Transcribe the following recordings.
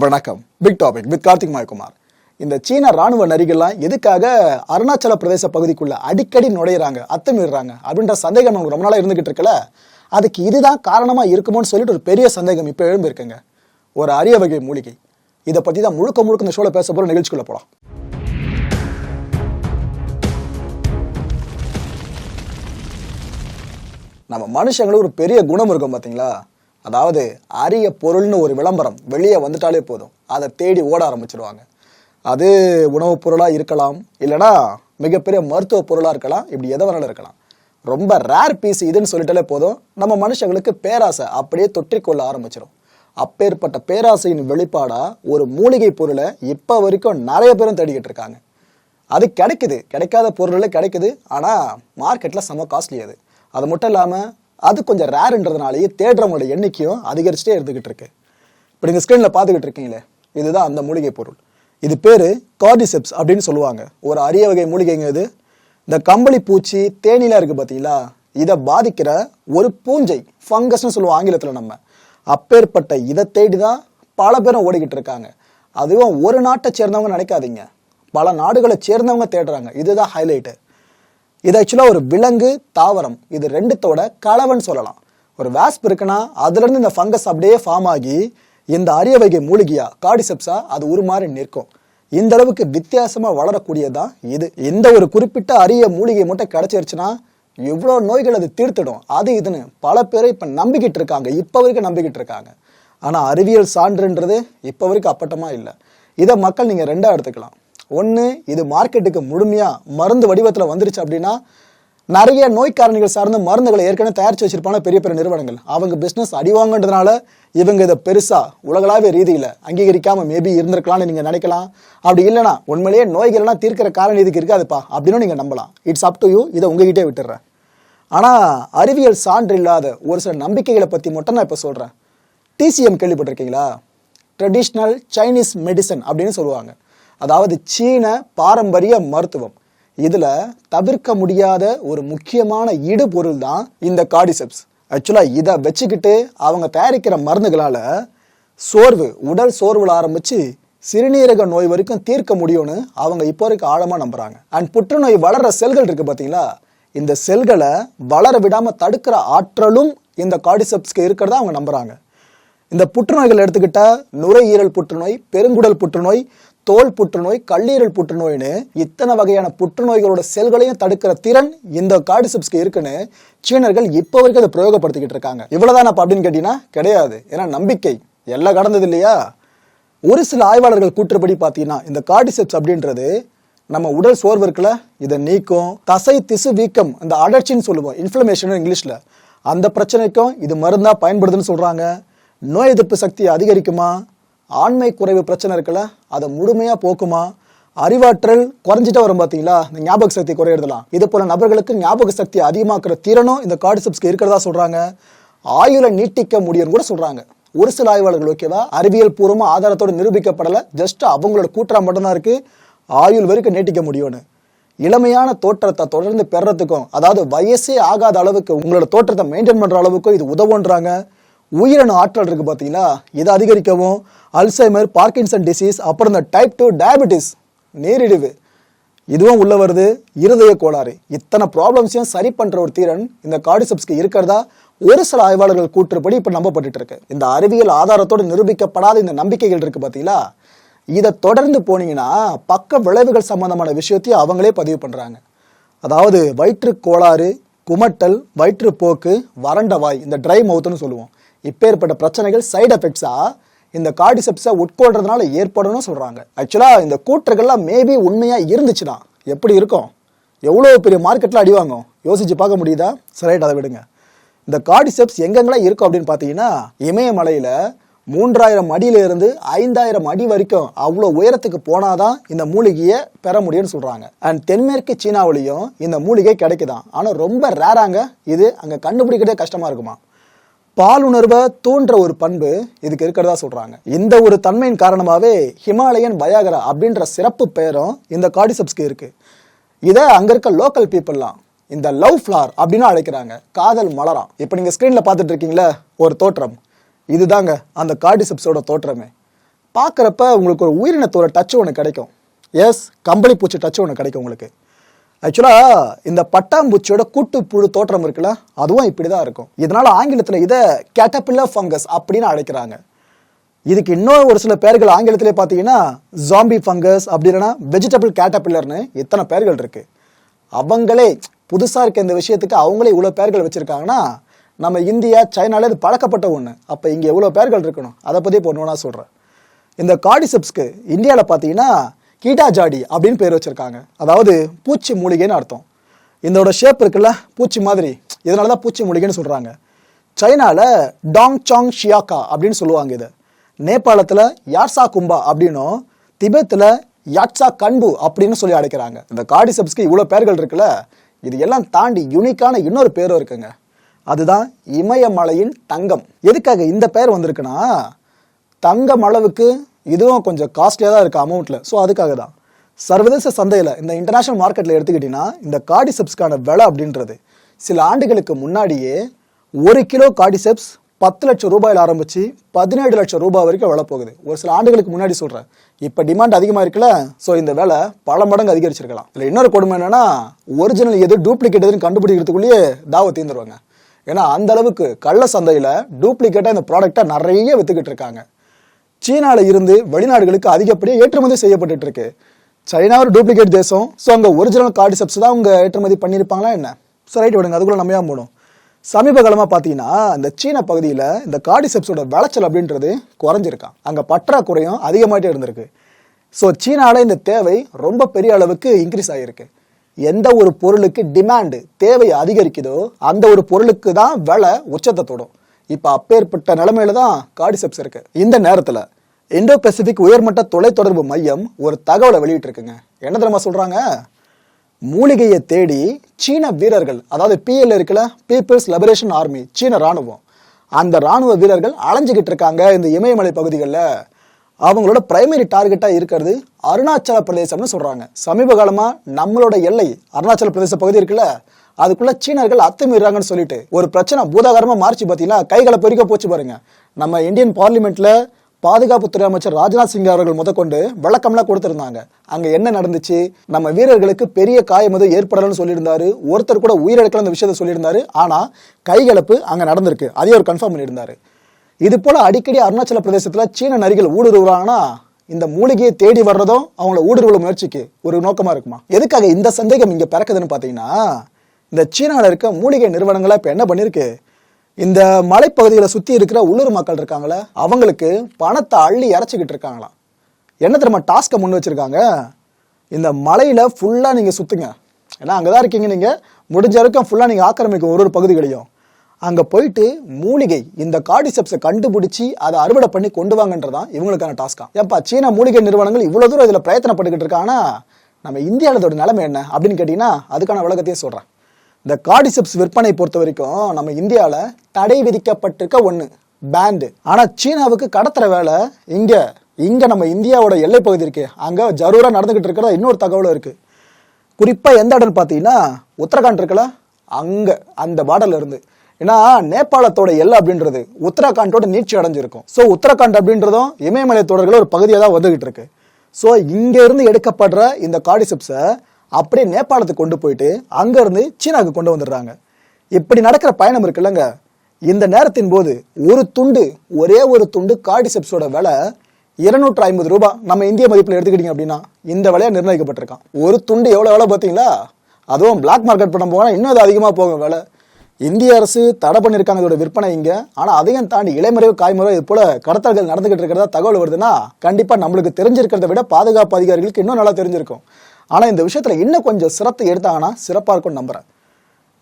வணக்கம். Big topic with Karthik Mayakumar. இந்த சீன ராணுவ நரிகள்லாம் எதுக்காக அருணாச்சல பிரதேச பகுதிக்குள்ள அடிக்கடி நுழையிறாங்க அத்துமீறாங்க அப்படின்ற சந்தேகம் நமக்கு ரொம்ப நாளாக இருந்துகிட்டு இருக்கல அதுக்கு இதுதான் காரணமா இருக்குமோன்னு சொல்லிட்டு ஒரு பெரிய சந்தேகம் இப்போ எழும்பிருக்குங்க ஒரு அரிய வகை மூலிகை. இதை பத்தி தான் முழுக்க முழுக்க இந்த ஷோல பேச போற நிகழ்ச்சிக்குள்ள போலாம். நம்ம மனுஷங்களுக்கு ஒரு பெரிய குணம் இருக்கும் பார்த்தீங்களா அதாவது அரிய பொருள்னு ஒரு விளம்பரம் வெளியே வந்துட்டாலே போதும். அதை தேடி ஓட ஆரம்பிச்சிடுவாங்க அது உணவுப் பொருளாக இருக்கலாம் இல்லைனா மிகப்பெரிய மருத்துவ பொருளாக இருக்கலாம் இப்படி எதை வேணாலும் இருக்கலாம். ரொம்ப ரேர் பீஸ் இதுன்னு சொல்லிட்டாலே போதும். நம்ம மனுஷங்களுக்கு பேராசை அப்படியே தொற்றிக்கொள்ள ஆரம்பிச்சிடும் அப்பேற்பட்ட பேராசையின் வெளிப்பாடாக ஒரு மூலிகை பொருளை இப்போ வரைக்கும் நிறைய பேரும் தேடிக்கிட்டு இருக்காங்க. அது கிடைக்குது. கிடைக்காத பொருளில் கிடைக்குது. ஆனால் மார்க்கெட்டில் செம காஸ்ட்லி அது. அது மட்டும் இல்லாமல் அது கொஞ்சம் ரேருன்றதுனாலேயே தேடுறவங்களோட எண்ணிக்கையும் அதிகரிச்சுட்டே இருந்துகிட்டு இருக்கு. இப்போ நீங்கள் ஸ்க்ரீனில் பார்த்துக்கிட்டு இருக்கீங்களே இதுதான் அந்த மூலிகை பொருள். இது பேர் கார்டிசெப்ஸ் அப்படின்னு சொல்லுவாங்க. ஒரு அரிய வகை மூலிகைங்க இது. இந்த கம்பளி பூச்சி தேனிலாம் இருக்குது பார்த்தீங்களா இதை பாதிக்கிற ஒரு பூஞ்சை ஃபங்கஸ்னு சொல்லுவோம் ஆங்கிலத்தில் நம்ம. அப்பேற்பட்ட இதை தேடி தான் பல பேரும் ஓடிக்கிட்டு இருக்காங்க. அதுவும் ஒரு நாட்டை சேர்ந்தவங்க நினைக்காதீங்க. பல நாடுகளை சேர்ந்தவங்க தேடுறாங்க. இதுதான் ஹைலைட்டு இது ஆக்சுவலாக ஒரு விலங்கு தாவரம். இது ரெண்டுத்தோட கலவன் சொல்லலாம். ஒரு வேஸ்ப் இருக்குன்னா அதுலேருந்து இந்த ஃபங்கஸ் அப்படியே ஃபார்ம் ஆகி இந்த அரிய வகை மூலிகையா காடிசெப்ஸா அது உருமாறி நிற்கும். இந்த அளவுக்கு வித்தியாசமாக வளரக்கூடியதான் இது. இந்த ஒரு குறிப்பிட்ட அரிய மூலிகை மட்டும் கிடைச்சிருச்சுன்னா எவ்வளோ நோய்கள் அது தீர்த்திடும். அது இதுன்னு பல பேரை இப்போ நம்பிக்கிட்டு இருக்காங்க. இப்போ வரைக்கும் நம்பிக்கிட்டு இருக்காங்க. ஆனால் அறிவியல் சான்றுன்றது இப்போ வரைக்கும் அப்பட்டமாக இல்லை. இதை மக்கள் நீங்கள் ரெண்டாக எடுத்துக்கலாம். ஒன்று இது மார்க்கெட்டுக்கு முழுமையாக மருந்து வடிவத்தில் வந்துருச்சு அப்படின்னா நிறைய நோய் காரணிகள் சார்ந்த மருந்துகளை ஏற்கனவே தயாரித்து வச்சிருப்பான பெரிய பெரிய நிறுவனங்கள். அவங்க பிஸ்னஸ் அடிவாங்கன்றதுனால இவங்க இதை பெருசாக உலகளாவிய ரீதியில் அங்கீகரிக்காமல் மேபி இருந்திருக்கலாம்னு நீங்கள் நினைக்கலாம். அப்படி இல்லைனா உண்மையிலேயே நோய்கள்லாம் தீர்க்கிற காரணம் இதுக்கு இருக்காதுப்பா அப்படின்னு நீங்கள் நம்பலாம். இட்ஸ் அப் டு யூ இதை உங்ககிட்டே விட்டுறேன் ஆனால் அறிவியல் சான்று இல்லாத ஒரு சில நம்பிக்கைகளை பற்றி மட்டும் நான் இப்போ சொல்கிறேன் டிசிஎம் கேள்விப்பட்டிருக்கீங்களா? ட்ரெடிஷ்னல் சைனீஸ் மெடிசன் அப்படின்னு சொல்லுவாங்க. அதாவது சீன பாரம்பரிய மருத்துவம். இதில் தவிர்க்க முடியாத ஒரு முக்கியமான இடுபொருள் தான் இந்த காடிசெப்ஸ் ஆக்சுவலாக இதை வச்சுக்கிட்டு அவங்க தயாரிக்கிற மருந்துகளால் சோர்வு உடல் சோர்வில் ஆரம்பித்து சிறுநீரக நோய் வரைக்கும் தீர்க்க முடியும்னு அவங்க இப்போ வரைக்கும் ஆழமாக நம்புகிறாங்க அண்ட் புற்றுநோய் வளர்கிற செல்கள் இருக்குது பார்த்தீங்களா இந்த செல்களை வளர விடாமல் தடுக்கிற ஆற்றலும் இந்த காடிசெப்ஸ்க்கு இருக்கிறதா அவங்க நம்புகிறாங்க இந்த புற்றுநோய்கள் எடுத்துக்கிட்டா நுரையீரல் புற்றுநோய் பெருங்குடல் புற்றுநோய் தோல் புற்றுநோய் கல்லீரல் புற்றுநோய்னு இத்தனை வகையான புற்றுநோய்களோட செல்களையும் தடுக்கிற திறன் இந்த கார்டிசெப்ஸ்க்கு இருக்குன்னு சீனர்கள் இப்போ வரைக்கும் அதை பிரயோகப்படுத்திக்கிட்டு இருக்காங்க. இவ்வளவுதான் அப்படின்னு கேட்டீங்கன்னா கிடையாது. ஏன்னா நம்பிக்கை. எல்லாம் கடந்தது இல்லையா? ஒரு சில ஆய்வாளர்கள் கூற்றுப்படி பார்த்தீங்கன்னா இந்த கார்டிசெப்ஸ் அப்படின்றது நம்ம உடல் சோர்வு இருக்குல்ல இதை நீக்கும். தசை திசு வீக்கம் இந்த அடர்ச்சின்னு சொல்லுவோம் இன்ஃப்ளமேஷன் இங்கிலீஷில். அந்த பிரச்சனைக்கும் இது மருந்தாக பயன்படுதுன்னு சொல்கிறாங்க நோய் எதிர்ப்பு சக்தி அதிகரிக்குமா? ஆண்மை குறைவு பிரச்சனை இருக்குல்ல அதை முழுமையாக போக்குமா? அறிவாற்றல் குறைஞ்சிட்டே வரும் பார்த்தீங்களா இந்த ஞாபக சக்தி குறையிறதுலாம் இது போல நபர்களுக்கு ஞாபக சக்தி அதிகமாக்குற திறனும் இந்த கார்டுசிப்ஸ்க்கு இருக்கிறதா சொல்கிறாங்க ஆயுளை நீட்டிக்க முடியும்னு கூட சொல்கிறாங்க ஒரு சில ஆய்வாளர்கள் ஓகேவா அறிவியல் பூர்வமா ஆதாரத்தோடு நிரூபிக்கப்படலை. ஜஸ்ட் அவங்களோட கூற்றா மட்டும்தான் இருக்கு. ஆயுள் வரைக்கும் நீட்டிக்க முடியும்னு. இளமையான தோற்றத்தை தொடர்ந்து பெறத்துக்கும் அதாவது வயசே ஆகாத அளவுக்கு உங்களோட தோற்றத்தை மெயின்டைன் பண்ற அளவுக்கும் இது உதவுன்றாங்க உயிரணு ஆற்றல் இருக்கு பார்த்தீங்களா இதை அதிகரிக்கவும்? அல்சைமர் பார்க்கின்சன் டிசீஸ் அப்புறம் இந்த டைப் டூ டயபெட்டிஸ் நீரிழிவு இதுவும் உள்ள வருது இருதய கோளாறு. இத்தனை ப்ராப்ளம்ஸையும் சரி பண்ணுற ஒரு தீரன் இந்த கார்டிசெப்ஸ்க்கு இருக்கிறதா? ஒரு சில ஆய்வாளர்கள் கூற்றுப்படி இப்போ நம்பப்பட்டு இருக்கு. இந்த அறிவியல் ஆதாரத்தோடு நிரூபிக்கப்படாத இந்த நம்பிக்கைகள் இருக்கு பார்த்தீங்களா இதை தொடர்ந்து போனீங்கன்னா பக்க விளைவுகள் சம்பந்தமான விஷயத்தையும் அவங்களே பதிவு பண்ணுறாங்க அதாவது வயிற்று கோளாறு குமட்டல் வயிற்றுப்போக்கு வறண்ட வாய் இந்த ட்ரை மவுத்துன்னு சொல்லுவோம். இப்பேற்பட்ட பிரச்சனைகள் சைடு எஃபெக்ட்ஸா இந்த கார்டிசெப்ஸை உட்கொள்றதுனால ஏற்படணும்னு சொல்றாங்க. ஆக்சுவலா இந்த கூற்றுகள்லாம் மேபி உண்மையா இருந்துச்சுன்னா எப்படி இருக்கும்? எவ்வளோ பெரிய மார்க்கெட்டில் அடி வாங்கும்? யோசிச்சு பார்க்க முடியுதா? சரைட் அதை விடுங்க. இந்த கார்டிசெப்ஸ் எங்கெங்கெல்லாம் இருக்கும் அப்படின்னு பார்த்தீங்கன்னா இமயமலையில் மூன்றாயிரம் அடியிலிருந்து ஐந்தாயிரம் அடி வரைக்கும் அவ்வளோ உயரத்துக்கு போனாதான் இந்த மூலிகையை பெற முடியும்னு சொல்கிறாங்க அண்ட் தென்மேற்கு சீனாவிலையும் இந்த மூலிகை கிடைக்குதான். ஆனால் ரொம்ப ரேராங்க இது அங்கே கண்டுபிடிக்கிறதே கஷ்டமாக இருக்குமா? பாலுணர்வை தோன்ற ஒரு பண்பு இதுக்கு இருக்கிறதா சொல்றாங்க. இந்த ஒரு தன்மையின் காரணமாவே ஹிமாலயன் பயாகரா அப்படின்ற சிறப்பு பெயரும் இந்த காடிசப்ஸ்க்கு இருக்கு. இதை அங்க இருக்க லோக்கல் பீப்புளெலாம் இந்த லவ் ஃப்ளார் அப்படின்னு அழைக்கிறாங்க. காதல் மலராம் இப்போ நீங்க ஸ்க்ரீனில் பார்த்துட்டு இருக்கீங்களே ஒரு தோற்றம். இதுதாங்க அந்த கார்டிசெப்ஸோட தோற்றமே. பார்க்குறப்ப உங்களுக்கு ஒரு உயிரினத்தோட டச் ஒன்று கிடைக்கும். எஸ் கம்பளி பூச்சி டச் ஒன்று கிடைக்கும் உங்களுக்கு. ஆக்சுவலாக இந்த பட்டாம்பூச்சியோட கூட்டு புழு தோற்றம் இருக்குல்ல அதுவும் இப்படி தான் இருக்கும். இதனால ஆங்கிலத்தில் இதை கேட்டபில்லர் ஃபங்கஸ் அப்படின்னு அழைக்கிறாங்க. இதுக்கு இன்னும் ஒரு சில பேர்கள் ஆங்கிலத்திலே பார்த்தீங்கன்னா ஜாம்பி ஃபங்கஸ் அப்படி இல்லைன்னா வெஜிடபிள் கேட்டபில்லர்னு இத்தனை பேர்கள் இருக்கு. அவங்களே புதுசாக இருக்க இந்த விஷயத்துக்கு அவங்களே இவ்வளோ பேர்கள் வச்சுருக்காங்கன்னா நம்ம இந்தியா சைனால இது பழக்கப்பட்ட ஒன்று அப்போ இங்கே எவ்வளோ பேர்கள் இருக்கணும்? அதை பற்றி இப்போ ஒன்று சொல்கிறேன் இந்த கார்டிசெப்ஸ்க்கு இந்தியாவில் பார்த்தீங்கன்னா கீட்டா ஜாடி அப்படின்னு பேர் வச்சுருக்காங்க. அதாவது பூச்சி மூலிகைன்னு அர்த்தம். இதோட ஷேப் இருக்குல்ல பூச்சி மாதிரி. இதனால தான் பூச்சி மூலிகைன்னு சொல்கிறாங்க சைனாவில் டாங் சாங் ஷியாக்கா அப்படின்னு சொல்லுவாங்க இதை. நேபாளத்தில் யாட்ஸா கும்பா அப்படின்னும் திபெத்தில் யாட்சா கண்பு அப்படின்னு சொல்லி அழைக்கிறாங்க. இந்த காடிசப்ஸ்க்கு இவ்வளோ பேர்கள் இருக்குல்ல இது எல்லாம் தாண்டி யூனிக்கான இன்னொரு பேரும் இருக்குங்க. அதுதான் இமயமலையின் தங்கம். எதுக்காக இந்த பெயர் வந்திருக்குன்னா தங்கம் அளவுக்கு இதுவும் கொஞ்சம் காஸ்ட்லியாக தான் இருக்குது அமௌண்ட்டில் ஸோ அதுக்காக தான். சர்வதேச சந்தையில் இந்த இன்டர்நேஷனல் மார்க்கெட்டில் எடுத்துக்கிட்டிங்கன்னா இந்த கார்டிசெப்ஸ்க்கான விலை அப்படின்றது சில ஆண்டுகளுக்கு முன்னாடியே ஒரு கிலோ கார்டிசெப்ஸ் பத்து லட்சம் ரூபாயில் ஆரம்பித்து பதினேழு லட்சம் ரூபாய் வரைக்கும் விலை போகுது. ஒரு சில ஆண்டுகளுக்கு முன்னாடி சொல்கிறேன் இப்போ டிமாண்ட் அதிகமாக இருக்குல்ல ஸோ இந்த விலை பல மடங்கு அதிகரிச்சிருக்கலாம். இல்லை இன்னொரு கொடுமை என்னென்னா ஒரிஜினல் எது டூப்ளிகேட் எதுன்னு கண்டுபிடிக்கிறதுக்குள்ளேயே தாவை தீர்ந்துருவாங்க ஏன்னா அந்த அளவுக்கு கள்ள சந்தையில் டூப்ளிகேட்டாக இந்த ப்ராடக்டை நிறைய விற்றுக்கிட்டு இருக்காங்க. சீனால இருந்து வெளிநாடுகளுக்கு அதிகப்படியாக ஏற்றுமதி செய்யப்பட்டு இருக்கு சைனா ஒரு டூப்ளிகேட் தேசம் ஸோ அங்கே ஒரிஜினல் கார்டிசெப்ஸ் தான் அவங்க ஏற்றுமதி பண்ணியிருப்பாங்களா என்ன? ஸோ ரைட் விடுங்க அதுக்குள்ள நம்ம ஏன் போகணும்? சமீப காலமாக பார்த்தீங்கன்னா இந்த சீன பகுதியில் இந்த கார்டிசெப்ஸோட விளைச்சல் அப்படின்றது குறைஞ்சிருக்கான் அங்கே பற்றாக்குறையும் அதிகமாகிட்டே இருந்திருக்கு. ஸோ சீனாவில் இந்த தேவை ரொம்ப பெரிய அளவுக்கு இன்க்ரீஸ் ஆகிருக்கு எந்த ஒரு பொருளுக்கு டிமாண்டு தேவை அதிகரிக்குதோ அந்த ஒரு பொருளுக்கு தான் விலை உச்சத்தை தொடும். இப்போ அப்பேற்பட்ட நிலைமையில தான் கார்டிசெப்ஸ் இருக்கு. இந்த நேரத்தில் இந்தோ பெசிபிக் உயர்மட்ட தொலைத்தொடர்பு மையம் ஒரு தகவலை வெளியிட்டிருக்குங்க. என்ன தெரியுமா சொல்றாங்க? மூலிகையை தேடி சீன வீரர்கள் அதாவது பிஎல் இருக்குல்ல பீப்புள்ஸ் லிபரேஷன் ஆர்மி சீன ராணுவம் அந்த ராணுவ வீரர்கள் அலைஞ்சுக்கிட்டு இருக்காங்க இந்த இமயமலை பகுதிகளில். அவங்களோட பிரைமரி டார்கெட்டாக இருக்கிறது அருணாச்சல பிரதேசம்னு சொல்கிறாங்க சமீப காலமாக நம்மளோட எல்லை அருணாச்சல பிரதேச பகுதி இருக்குல்ல அதுக்குள்ள சீனர்கள் அத்துமீறாங்கன்னு சொல்லிட்டு ஒரு பிரச்சனை பூதாகரமாக மாறிச்சு பார்த்தீங்கன்னா கைகளை பொறிக்க போச்சு பாருங்க. நம்ம இந்தியன் பார்லிமெண்ட்ல பாதுகாப்புத்துறை அமைச்சர் ராஜ்நாத் சிங் அவர்கள் முதற்கொண்டு விளக்கம்லாம் கொடுத்திருந்தாங்க. அங்க என்ன நடந்துச்சு? நம்ம வீரர்களுக்கு பெரிய காயம் எதுவும் ஏற்படலன்னு சொல்லியிருந்தாரு. ஒருத்தர் கூட உயிரிழக்கல அந்த விஷயத்தை சொல்லியிருந்தாரு. ஆனா கைகலப்பு அங்க நடந்திருக்கு. அதையும் அவர் கன்ஃபார்ம் பண்ணியிருந்தாரு. இது போல அடிக்கடி அருணாச்சல பிரதேசத்துல சீன நரிகள் ஊடுருவாங்கன்னா இந்த மூலிகையை தேடி வர்றதும் அவங்கள ஊடுருவல முயற்சிக்கு ஒரு நோக்கமா இருக்குமா? எதுக்காக இந்த சந்தேகம் இங்க பிறக்குதுன்னு பாத்தீங்கன்னா இந்த சீனாவில் இருக்க மூலிகை நிறுவனங்களாக இப்போ என்ன பண்ணியிருக்கு இந்த மலைப்பகுதிகளை சுற்றி இருக்கிற உள்ளூர் மக்கள் இருக்காங்களே அவங்களுக்கு பணத்தை அள்ளி இறச்சிக்கிட்டு இருக்காங்களாம் என்ன தெரியுமா டாஸ்க்கை முன் வச்சிருக்காங்க? இந்த மலையில் ஃபுல்லாக நீங்கள் சுற்றுங்க ஏன்னா அங்கே தான் இருக்கீங்க நீங்கள் முடிஞ்ச வரைக்கும் ஃபுல்லாக நீங்கள் ஆக்கிரமிக்கும் ஒரு ஒரு பகுதிகளையும். அங்கே போயிட்டு மூலிகை இந்த கார்டிசெப்ஸை கண்டுபிடிச்சி அதை அறுவடை பண்ணி கொண்டு வாங்கன்றதான் இவங்களுக்கான டாஸ்கா ஏப்பா சீனா மூலிகை நிறுவனங்கள் இவ்வளோ தூரம் இதில் பிரயத்தனப்பட்டுக்கிட்டு இருக்காங்கன்னா நம்ம இந்தியாவோட நிலைமை என்ன அப்படின்னு கேட்டிங்கன்னா அதுக்கான விளக்கத்தையும் சொல்கிறேன் இந்த கார்டிசெப்ஸ் விற்பனை பொறுத்த வரைக்கும் நம்ம இந்தியாவில் தடை விதிக்கப்பட்டிருக்க ஒன்று பேண்டு ஆனால் சீனாவுக்கு கடத்துற வேலை இங்கே. இங்கே நம்ம இந்தியாவோட எல்லை பகுதி இருக்கு. அங்கே ஜரூராக நடந்துக்கிட்டு இருக்கிற இன்னொரு தகவலும் இருக்குது குறிப்பாக எந்த இடம்னு பார்த்தீங்கன்னா உத்தரகாண்ட் இருக்குல்ல? அங்கே அந்த பார்டர்ல இருந்து. ஏன்னா நேபாளத்தோட எல்லை அப்படின்றது உத்தரகாண்டோட நீட்சி அடைஞ்சிருக்கும். ஸோ உத்தரகாண்ட் அப்படின்றதும் இமயமலை தொடர்கள் ஒரு பகுதியாக தான் வந்துகிட்டு இருக்கு ஸோ இங்கேருந்து எடுக்கப்படுற இந்த கார்டிசெப்ஸை அப்படியே நேபாளத்துக்கு கொண்டு போயிட்டு அங்கேருந்து சீனாவுக்கு கொண்டு வந்துடுறாங்க. இப்படி நடக்கிற பயணம் இருக்குல்லங்க. இந்த நேரத்தின் போது ஒரு துண்டு ஒரே ஒரு துண்டு கார்டிசெப்ஸோட விலை இருநூற்று ஐம்பது ரூபாய் நம்ம இந்திய மதிப்பில் எடுத்துக்கிட்டீங்க அப்படின்னா இந்த விலையாக நிர்ணயிக்கப்பட்டிருக்கான். ஒரு துண்டு எவ்வளோ விலை பார்த்தீங்களா? அதுவும் பிளாக் மார்க்கெட் பண்ண போனால் இன்னும் அது அதிகமாக போகும் விலை. இந்திய அரசு தடை பண்ணியிருக்காங்க இதோட விற்பனை இங்கே. ஆனால் அதையும் தாண்டி இளைமறைவு காய்மறைவு இது போல கடத்தல்கள் நடந்துகிட்டு இருக்கிறதா தகவல் வருதுன்னா கண்டிப்பாக நம்மளுக்கு தெரிஞ்சிருக்கிறத விட பாதுகாப்பு அதிகாரிகளுக்கு இன்னும் நல்லா தெரிஞ்சிருக்கும். ஆனால் இந்த விஷயத்தில் இன்னும் கொஞ்சம் சிரத்தை எடுத்தாங்கன்னா சிறப்பாக இருக்கும்னு நம்புகிறேன்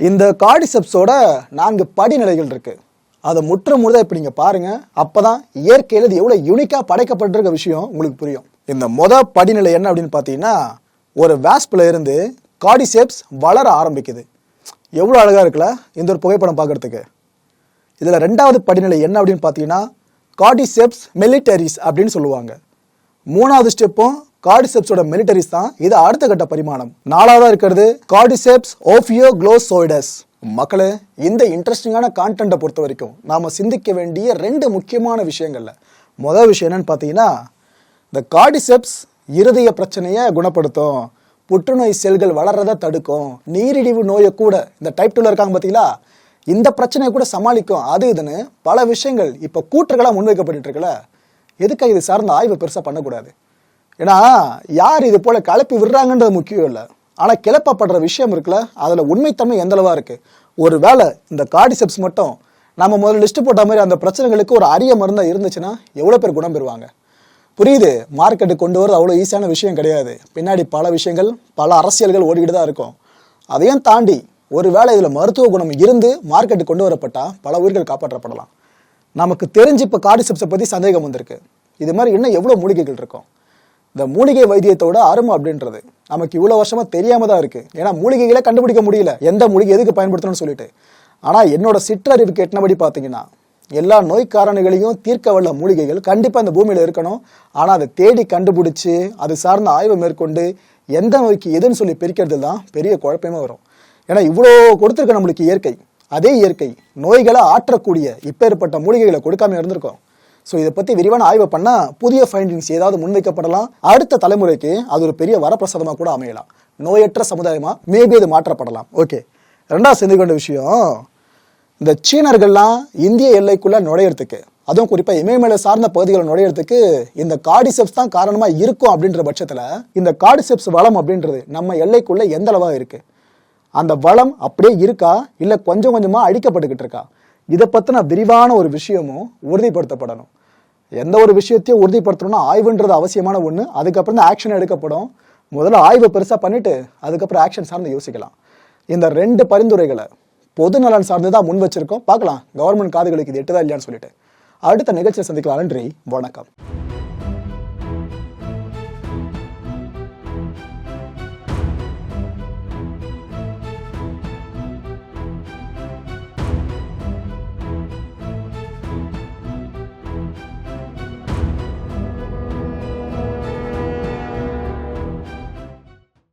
இந்த கார்டிசெப்ஸோட நான்கு படிநிலைகள் இருக்குது அதை முற்று முழுதாக இப்படி பாருங்கள் அப்போ தான் இயற்கையில் இது எவ்வளோ யூனிக்காக படைக்கப்பட்டிருக்க விஷயம் உங்களுக்கு புரியும். இந்த மொத படிநிலை என்ன அப்படின்னு பார்த்தீங்கன்னா ஒரு வேஸ்பில் இருந்து கார்டிசெப்ஸ் வளர ஆரம்பிக்குது. எவ்வளோ அழகாக இருக்குல்ல? இந்த ஒரு புகைப்படம் பார்க்குறதுக்கு இதில் ரெண்டாவது படிநிலை என்ன அப்படின்னு பார்த்தீங்கன்னா கார்டிசெப்ஸ் மெலிட்டரிஸ் அப்படின்னு சொல்லுவாங்க. மூணாவது ஸ்டெப்பும் கார்டிசெப்ஸோட மிலிட்டரிஸ் தான் இது அடுத்த கட்ட பரிமாணம். நாலாவதா இருக்கிறது கார்டிசெப்ஸ் ஓஃபியோ க்ளோசோய்டஸ் மக்களே இந்த இன்ட்ரெஸ்டிங்கான கான்டென்ட்டை பொறுத்த வரைக்கும் நாம சிந்திக்க வேண்டிய ரெண்டு முக்கியமான விஷயங்கள்ல. முதல் விஷயம் என்னன்னு பார்த்தீங்கன்னா இந்த கார்டிசெப்ஸ் இருதய பிரச்சனையை குணப்படுத்தும். புற்றுநோய் செல்கள் வளர்றதை தடுக்கும். நீரிழிவு நோயை கூட இந்த டைப் டூல இருக்காங்க பார்த்தீங்களா? இந்த பிரச்சனையை கூட சமாளிக்கும். அது இதுன்னு பல விஷயங்கள் இப்போ கூற்றுகளாக முன்வைக்கப்பட்டு இருக்குல்ல. எதுக்காக இது சார்ந்த ஆய்வு பெருசாக பண்ணக்கூடாது? ஏன்னா யார் இது போல கலப்பி விடுறாங்கன்றது முக்கியம் இல்லை. ஆனால் கிளப்பப்படுற விஷயம் இருக்குல்ல அதில் உண்மைத்தன்மை எந்தளவாக இருக்குது ஒரு வேளை இந்த கார்டிசெப்ஸ் மட்டும் நம்ம முதல்ல லிஸ்ட் போட்ட மாதிரி அந்த பிரச்சனைகளுக்கு ஒரு அரிய மருந்தாக இருந்துச்சுன்னா எவ்வளோ பேர் குணம் பெறுவாங்க? புரியுது மார்க்கெட்டுக்கு கொண்டு வரது அவ்வளோ ஈஸியான விஷயம் கிடையாது. பின்னாடி பல விஷயங்கள் பல அரசியல்கள் ஓடிக்கிட்டு தான் இருக்கும். அதையும் தாண்டி ஒரு வேளை இதில் மருத்துவ குணம் இருந்து மார்க்கெட்டுக்கு கொண்டு வரப்பட்டால் பல உயிர்கள் காப்பாற்றப்படலாம். நமக்கு தெரிஞ்சு இப்போ கார்டிசெப்ஸை பற்றி சந்தேகம் வந்திருக்கு. இது மாதிரி இன்னும் எவ்வளோ மூலிகைகள் இருக்கும்? இந்த மூலிகை வைத்தியத்தோட அருமை அப்படின்றது. நமக்கு இவ்வளோ வருஷமா தெரியாம தான் இருக்கு. ஏன்னா மூலிகைகளை கண்டுபிடிக்க முடியல. எந்த மூலிகை எதுக்கு பயன்படுத்தணும்னு சொல்லிட்டு. ஆனால் என்னோட சிற்றறிவுக்கு எட்டினபடி பார்த்தீங்கன்னா எல்லா நோய் காரணிகளையும் தீர்க்க வல்ல மூலிகைகள் கண்டிப்பாக இந்த பூமியில் இருக்கணும். ஆனால் அதை தேடி கண்டுபிடிச்சி அது சார்ந்த ஆய்வை மேற்கொண்டு எந்த நோய்க்கு எதுன்னு சொல்லி பிரிக்கிறது தான் பெரிய குழப்பமே வரும். ஏன்னா இவ்வளோ கொடுத்துருக்க நம்மளுக்கு இயற்கை. அதே இயற்கை நோய்களை ஆற்றக்கூடிய இப்பேற்பட்ட மூலிகைகளை கொடுக்காம இருந்திருக்கோம். ஸோ இதை பற்றி விரிவான ஆய்வு பண்ணால் புதிய ஃபைண்டிங்ஸ் ஏதாவது முன்வைக்கப்படலாம். அடுத்த தலைமுறைக்கு அது ஒரு பெரிய வரப்பிரசாதமாக கூட அமையலாம். நோயற்ற சமுதாயமாக மேபி அது மாற்றப்படலாம். ஓகே ரெண்டாவது சிந்திக்க கொண்ட விஷயம் இந்த சீனர்கள்லாம் இந்திய எல்லைக்குள்ளே நுழையிறதுக்கு அதுவும் குறிப்பாக இமயமலை சார்ந்த பகுதிகளை நுழையிறதுக்கு இந்த காடிசெப்ஸ் தான் காரணமாக இருக்கும் அப்படின்ற பட்சத்தில் இந்த காடிசெப்ஸ் வளம் அப்படின்றது நம்ம எல்லைக்குள்ளே எந்த அளவாக இருக்குது அந்த வளம் அப்படியே இருக்கா? இல்லை கொஞ்சம் கொஞ்சமாக அழிக்கப்பட்டுக்கிட்டு இருக்கா? இதை பற்றின விரிவான ஒரு விஷயமும் உறுதிப்படுத்தப்படணும். எந்த ஒரு விஷயத்தையும் உறுதிப்படுத்தணும்னா ஆய்வுன்றது அவசியமான ஒன்று அதுக்கப்புறம் தான் ஆக்ஷன் எடுக்கப்படும். முதல்ல ஆய்வு பெருசாக பண்ணிவிட்டு அதுக்கப்புறம் ஆக்ஷன் சார்ந்து யோசிக்கலாம். இந்த ரெண்டு பரிந்துரைகளை பொது நலன் சார்ந்து தான் முன் வச்சிருக்கோம். பார்க்கலாம். கவர்மெண்ட் காதுகளுக்கு இது எட்டுதா இல்லையான்னு சொல்லிட்டு. அடுத்த நிகழ்ச்சியை சந்திக்கலாம். நன்றி. வணக்கம்.